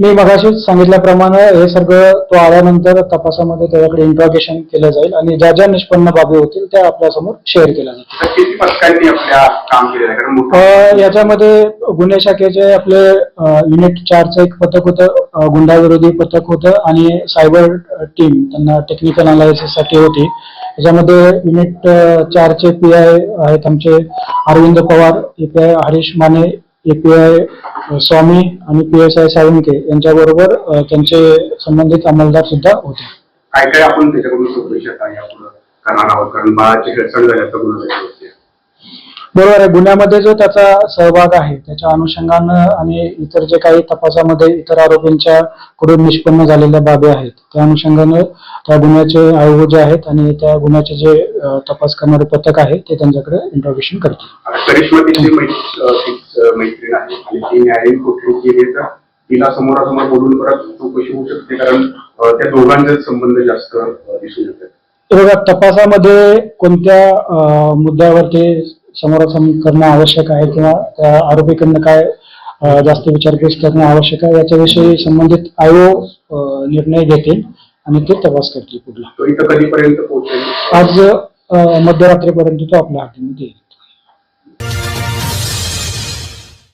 मी मगाशीच सांगितल्याप्रमाणे हे सगळं तो आल्यानंतर तपासामध्ये त्याच्याकडे इंट्रॉगेशन केलं जाईल आणि ज्या ज्या निष्पन्न बाबी होतील त्या आपल्यासमोर शेअर केल्या जातील. आपल्या याच्यामध्ये गुन्हे शाखेचे आपले युनिट चारचं एक पथक होतं गुंडाविरोधी पथक होतं आणि सायबर टीम त्यांना टेक्निकल अनालिसिससाठी होती. याच्यामध्ये युनिट चारचे पी आय आहेत आमचे Arvind Pawar A P I Harish Mane A P I Swami आणि पी एस आय साळुंके यांच्याबरोबर त्यांचे संबंधित अंमलदार सुद्धा होते. काय काय आपण त्याच्याकडून शोधू शकता? यापुढं करणार आहोत कारण बाळाची हेळसण झाल्याचं गुन्हा दाखल होते. बरोबर आहे. गुन्ह्यामध्ये जो त्याचा सहभाग आहे त्याच्या अनुषंगानं आणि इतर जे काही तपासामध्ये इतर आरोपींच्या कडून निष्पन्न झालेल्या बाबी आहेत त्या अनुषंगानं त्या गुन्ह्याचे आयोग जे आहेत आणि त्या गुन्ह्याचे जे तपास करणारे पथक आहे ते त्यांच्याकडे इंट्रोगेशन करतील. ती न्यायालयीन कोठडीत गेली तर तिला समोरासमोर बोलून परत चौकशी होऊ शकते? कारण त्या दोघांचे संबंध जास्त येतात. हे बघा तपासामध्ये कोणत्या मुद्द्यावर ते समोरासमोर करणं आवश्यक आहे किंवा त्या आरोपीकडनं काय जास्त विचारपूस करणं आवश्यक आहे याच्याविषयी संबंधित आयोग अ, निर्णय घेतील आणि ते तपास करतील पुढला. कधीपर्यंत पोहोचेल? आज मध्यरात्रीपर्यंत तो आपल्या हातीमध्ये येईल.